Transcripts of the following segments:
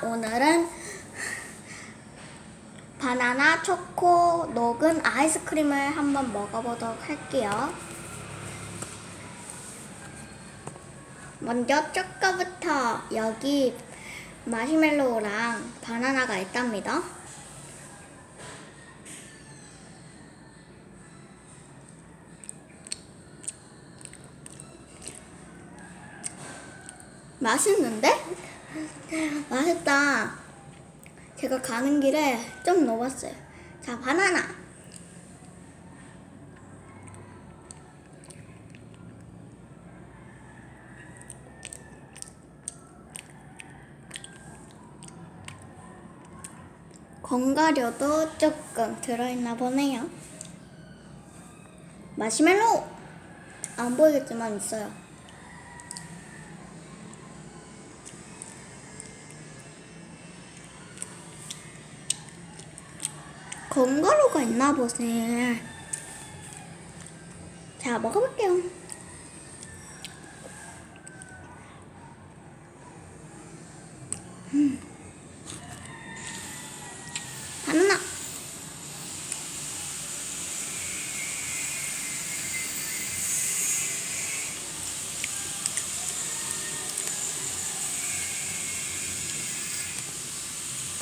오늘은 바나나 초코 녹은 아이스크림을 한번 먹어보도록 할게요. 먼저 초코부터 여기 마시멜로우랑 바나나가 있답니다. 맛있는데? 맛있다. 제가 가는 길에 좀 녹았어요. 자, 바나나. 건가료도 조금 들어있나 보네요. 마시멜로우! 안 보이겠지만 있어요. 건가루가 있나 보세. 자, 먹어볼게요. 음. 바나나.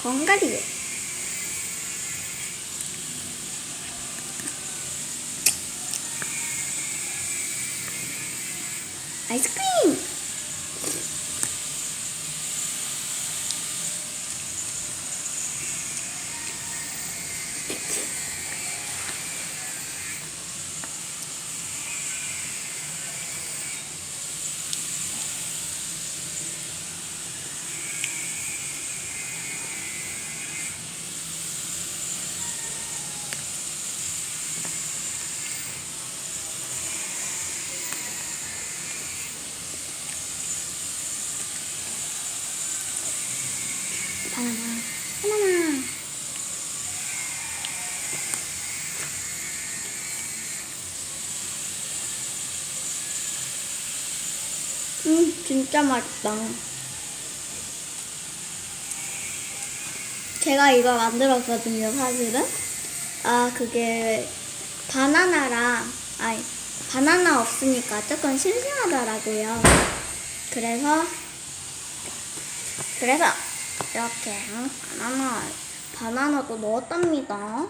건가루. 아 이스 바나나, 바나나. 음, 진짜 맛있다. 제가 이거 만들었거든요, 사실은. 아, 그게 바나나랑, 아니, 바나나 없으니까 조금 심심하더라고요. 그래서, 그래서, 이렇게 응? 바나나, 바나나도 넣었답니다.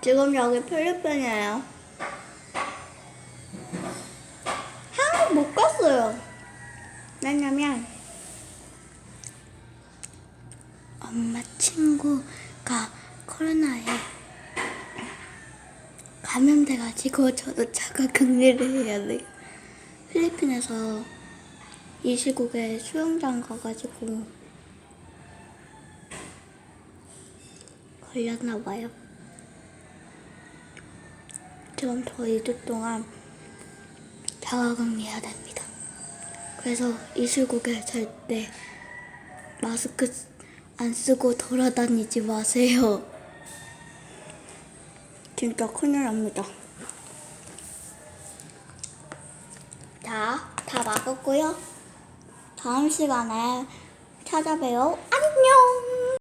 지금 여기 필리핀이에요. 한국 못 갔어요. 왜냐면 엄마 친구가 코로나에 감염돼가지고 저도 자가 격리를 해야 돼요. 필리핀에서 이 시국에 수영장 가가지고 걸렸나 봐요. 지금 저 2주 동안 자가 격리해야 됩니다. 그래서 이 시국에 절대 마스크 쓰- 안 쓰고 돌아다니지 마세요. 진짜 큰일 납니다. 자, 다 먹었고요. 다음 시간에 찾아봬요. 안녕!